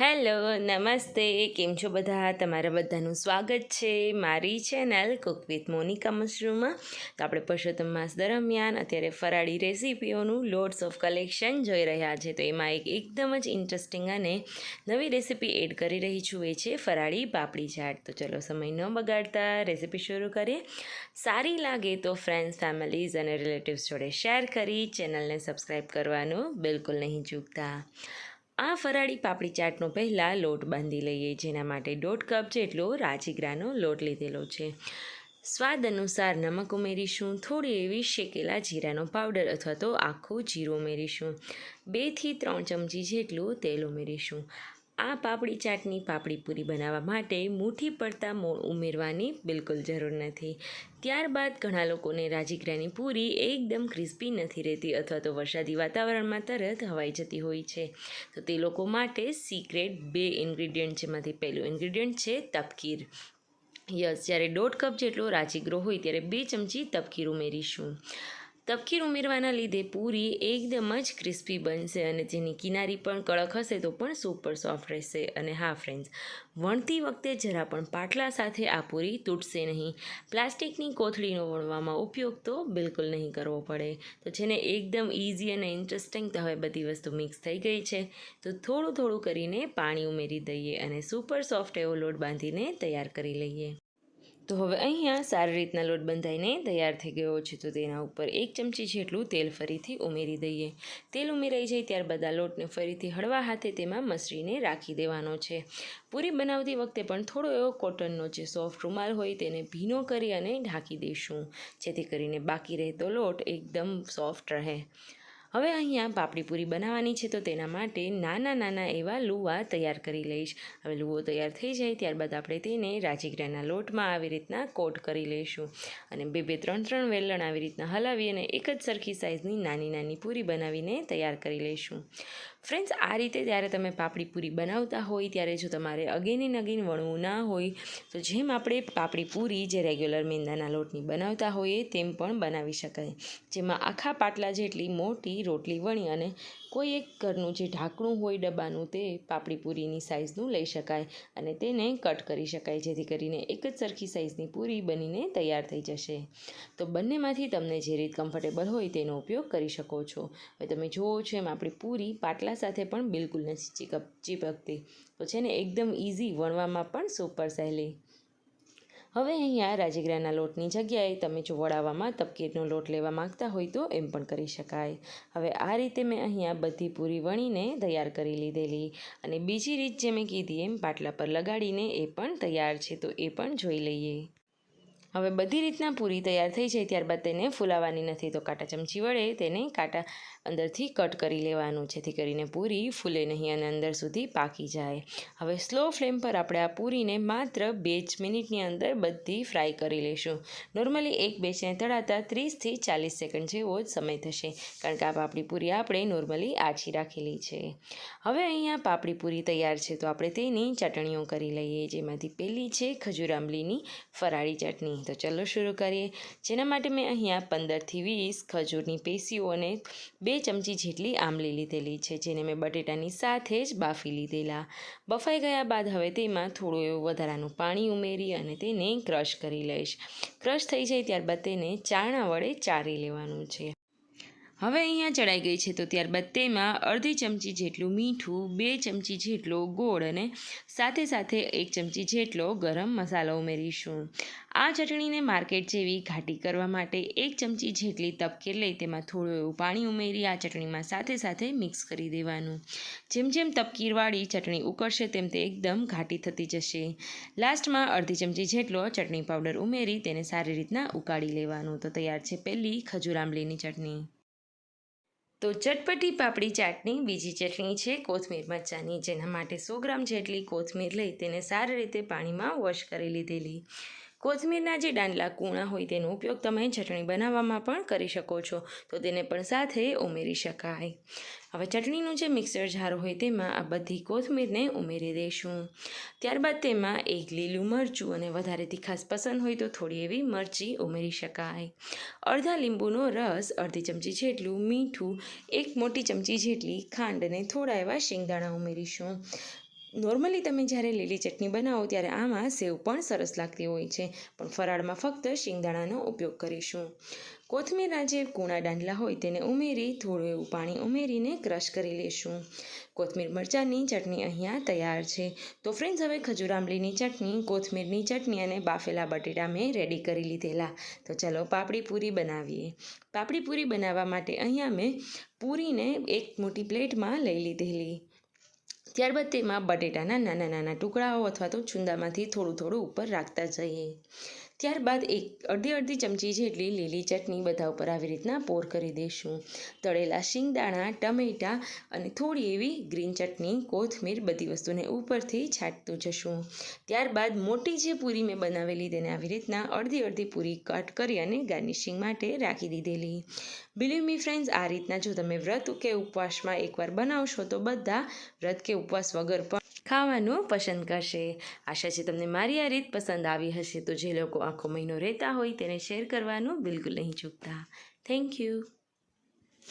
Hello, નમસ્તે. કેમ છો બધા? તમારા બધાનું સ્વાગત છે મારી ચેનલ કુક વિથ મોનિકા મશરૂમમાં. તો આપણે પુરુષોત્તમ માસ દરમિયાન અત્યારે ફરાળી રેસીપીઓનું લોડ્સ ઓફ કલેક્શન જોઈ રહ્યા છે. તો એમાં એક એકદમ જ ઇન્ટરેસ્ટિંગ અને નવી રેસીપી એડ કરી રહી છું. એ છે ફરાળી પાપડી ચાટ. તો ચલો, સમય ન બગાડતા રેસીપી શરૂ કરીએ. સારી લાગે તો ફ્રેન્ડ્સ ફેમિલીઝ અને રિલેટિવ્સ જોડે શેર કરી ચેનલને સબસ્ક્રાઈબ કરવાનું બિલકુલ નહીં ચૂકતા. આ ફરાળી પાપડી ચાટનો પહેલાં લોટ બાંધી લઈએ, જેના માટે દોઢ કપ જેટલો રાજગરાનો લોટ લીધેલો છે. સ્વાદ અનુસાર નમક ઉમેરીશું, થોડી એવી શેકેલા જીરાનો પાવડર અથવા તો આખું જીરું ઉમેરીશું. બેથી ત્રણ ચમચી જેટલું તેલ ઉમેરીશું. આ પાપડી ચાટની પાપડી પૂરી બનાવવા માટે મુઠ્ઠી પડતા મોણ ઉમેરવાની બિલકુલ જરૂર નથી. ત્યારબાદ ઘણા લોકોને રાજીગરાની પૂરી એકદમ ક્રિસ્પી નથી રહેતી અથવા તો વરસાદી વાતાવરણમાં તરત હવાઈ જતી હોય છે. તો તે લોકો માટે સિક્રેટ બે ઇન્ગ્રીડિયન્ટ જેમાંથી પહેલું ઇન્ગ્રીડિયન્ટ છે તપકીર. યસ, જ્યારે દોઢ કપ જેટલો રાજીગરો હોય ત્યારે બે ચમચી તપકીર ઉમેરીશું. તપકીર ઉમેરવાના લીધે પૂરી એકદમ જ ક્રિસ્પી બનશે અને જેની કિનારી પણ કડક હશે તો પણ સુપર સોફ્ટ રહેશે. અને હા ફ્રેન્ડ્સ વણતી વખતે જરા પણ પાટલા સાથે આ પૂરી તૂટશે નહીં. પ્લાસ્ટિકની કોથળીનો વણવામાં ઉપયોગ તો બિલકુલ નહીં કરવો પડે. તો જેને એકદમ ઇઝી અને ઇન્ટરેસ્ટિંગ તો હવે બધી વસ્તુ મિક્સ થઈ ગઈ છે, તો થોડું થોડું કરીને પાણી ઉમેરી દઈએ અને સુપર સોફ્ટ એવો લોટ બાંધીને તૈયાર કરી લઈએ. તો હવે અહીંયા સારી રીતના લોટ બંધાઈને તૈયાર થઈ ગયો છે. તો તેના ઉપર એક ચમચી જેટલું તેલ ફરીથી ઉમેરી દઈએ. તેલ ઉમેરાઈ જાય ત્યારબાદ આ લોટને ફરીથી હળવા હાથે તેમાં મસરીને રાખી દેવાનો છે. પૂરી બનાવતી વખતે પણ થોડો એવો કોટનનો જે સોફ્ટ રૂમાલ હોય તેને ભીનો કરી અને ઢાંકી દઈશું. જેથી કરીને બાકી રહેતો લોટ એકદમ સોફ્ટ રહે. હવે અહીંયા પાપડી પૂરી બનાવવાની છે તો તેના માટે નાના નાના એવા લુવા તૈયાર કરી લઈશ. હવે લુવો તૈયાર થઈ જાય ત્યારબાદ આપણે તેને રાજીગરાના લોટમાં આવી રીતના કોટ કરી લઈશું અને બે બે ત્રણ ત્રણ વેલણ આવી રીતના હલાવી અને એક જ સરખી સાઇઝની નાની નાની પૂરી બનાવીને તૈયાર કરી લઈશું. ફ્રેન્ડ્સ આ રીતે જ્યારે તમે પાપડી પૂરી બનાવતા હોય, ત્યારે જો તમારે અગેન એન અગેન વણવું ના હોય, તો જેમ આપણે પાપડી પૂરી જે રેગ્યુલર મેંદાના લોટની બનાવતા હોઈએ, તેમ પણ બનાવી શકાય. જેમાં આખા પાટલા જેટલી મોટી રોટલી વણી અને કોઈ એક ઘરનું જે ઢાંકણું હોય ડબ્બાનું તે પાપડી પૂરીની સાઇઝનું લઈ શકાય અને તેને કટ કરી શકાય, જેથી કરીને એક જ સરખી સાઇઝની પૂરી બનીને તૈયાર થઈ જશે. તો બંનેમાંથી તમને જે રીત કમ્ફર્ટેબલ હોય તેનો ઉપયોગ કરી શકો છો. હવે તમે જુઓ છો એમ આપણી પૂરી પાટલા સાથે પણ બિલકુલ નથી ચીકપ ચીપકતી તો છે ને, એકદમ ઇઝી વણવામાં પણ સુપર સહેલી હવે અહીંયા રાજગરાના લોટની જગ્યાએ તમે જો વડાવામાં તપકીરનો લોટ લેવા માગતા હોય તો એમ પણ કરી શકાય. હવે આ રીતે મેં અહીંયા બધી પૂરી વણીને તૈયાર કરી લીધેલી અને બીજી રીત જે મેં કીધી એમ પાટલા પર લગાડીને એ પણ તૈયાર છે તો એ પણ જોઈ લઈએ. હવે બધી રીતના પૂરી તૈયાર થઈ જાય ત્યારબાદ તેને ફૂલાવાની નથી તો કાંટા ચમચી વડે તેને કાંટા અંદરથી કટ કરી લેવાનું, જેથી કરીને પૂરી ફૂલે નહીં અને અંદર સુધી પાકી જાય. હવે સ્લો ફ્લેમ પર આપણે આ પૂરીને માત્ર બે જ મિનિટની અંદર બધી ફ્રાય કરી લઈશું નોર્મલી એક બેચને તળાતા ત્રીસથી ચાલીસ સેકન્ડ જેવો જ સમય થશે, કારણ કે આ પાપડી પૂરી આપણે નોર્મલી આછી રાખેલી છે. હવે અહીંયા પાપડી પૂરી તૈયાર છે, તો આપણે તેની ચટણીઓ કરી લઈએ, જેમાંથી પહેલી છે ખજૂર આંબલીની ફરાળી ચટણી. તો ચલો શરૂ કરીએ. જેના માટે મેં અહીંયા પંદરથી વીસ ખજૂરની પેશીઓ અને બે ચમચી જેટલી આમલી લીધેલી છે, જેને મેં બટેટાની સાથે જ બાફી લીધેલા. બફાઈ ગયા બાદ હવે તેમાં થોડું એવું વધારાનું પાણી ઉમેરી અને તેને ક્રશ કરી લઈશ. ક્રશ થઈ જાય ત્યારબાદ તેને ચાણા વડે ચારી લેવાનું છે. હવે અહીંયા ચડાઈ ગઈ છે તો ત્યારબાદ તેમાં અડધી ચમચી જેટલું મીઠું, બે ચમચી જેટલો ગોળ અને સાથે સાથે એક ચમચી જેટલો ગરમ મસાલો ઉમેરીશું. આ ચટણીને માર્કેટ જેવી ઘાટી કરવા માટે એક ચમચી જેટલી તપકીર લઈ તેમાં થોડું એવું પાણી ઉમેરી આ ચટણીમાં સાથે સાથે મિક્સ કરી દેવાનું. જેમ જેમ તપકીરવાળી ચટણી ઉકળશે તેમ તે એકદમ ઘાટી થતી જશે. લાસ્ટમાં અડધી ચમચી જેટલો ચટણી પાવડર ઉમેરી તેને સારી રીતના ઉકાળી લેવાનું. તો તૈયાર છે પહેલી ખજૂર આંબલીની ચટણી. તો ચટપટી પાપડી ચાટની બીજી ચટણી છે કોથમીર મરચાંની, જેના માટે સો ગ્રામ જેટલી કોથમીર લઈ તેને સારી રીતે પાણીમાં વોશ કરી લીધેલી. કોથમીરના જે ડાંડલા કૂણા હોય તેનો ઉપયોગ તમે ચટણી બનાવવામાં પણ કરી શકો છો. તો તેને પણ સાથે ઉમેરી શકાય. હવે ચટણીનું જે મિક્સર જાર હોય તેમાં આ બધી કોથમીરને ઉમેરી દઈશું ત્યારબાદ તેમાં એક લીલું મરચું અને વધારે તીખાસ પસંદ હોય તો થોડી એવી મરચી ઉમેરી શકાય. અડધા લીંબુનો રસ અડધી ચમચી જેટલું મીઠું, એક મોટી ચમચી જેટલી ખાંડ અને થોડા એવા શિંગદાણા ઉમેરીશું. નોર્મલી તમે જ્યારે લીલી ચટણી બનાવો ત્યારે આમાં સેવ પણ સરસ લાગતી હોય છે, પણ ફરાળમાં ફક્ત શિંગદાણાનો ઉપયોગ કરીશું. કોથમીરના જે કૂણા દાંડલા હોય તેને ઉમેરી, થોડું એવું પાણી ઉમેરીને ક્રશ કરી લેશું. કોથમીર મરચાંની ચટણી અહીંયા તૈયાર છે. તો ફ્રેન્ડ્સ હવે ખજૂર આંબલીની ચટણી, કોથમીરની ચટણી અને બાફેલા બટેટા મેં રેડી કરી લીધેલા. તો ચાલો પાપડી પૂરી બનાવીએ. પાપડી પૂરી બનાવવા માટે અહીંયા મેં પૂરીને એક મોટી પ્લેટમાં લઈ લીધેલી. ત્યારબાદ તેમાં બટેટાના નાના નાના ટુકડાઓ અથવા તો છુંદામાંથી થોડું થોડું ઉપર રાખતા જઈએ. ત્યારબાદ એક અડધી અડધી ચમચી જેટલી લીલી ચટણી બધા ઉપર આવી રીતના પોર કરી દઈશું તળેલા શિંગદાણા, ટમેટાં અને થોડી એવી ગ્રીન ચટણી, કોથમીર બધી વસ્તુને ઉપરથી છાંટતું જશું. ત્યારબાદ મોટી જે પૂરી મેં બનાવેલી તેને આવી રીતના અડધી અડધી પૂરી કટ કરી અને ગાર્નિશિંગ માટે રાખી દીધેલી. બિલીવ મી ફ્રેન્ડ્સ આ રીતના જો તમે વ્રત કે ઉપવાસમાં એકવાર બનાવશો તો બધા વ્રત કે ઉપવાસ વગર પણ ખાવાનું પસંદ કરશે. આશા છે તમને મારી આ રીત પસંદ આવી હશે. તો જે લોકો આખો મહિનો રહેતા હોય તેને શેર કરવાનું બિલકુલ નહીં ચૂકતા. Thank you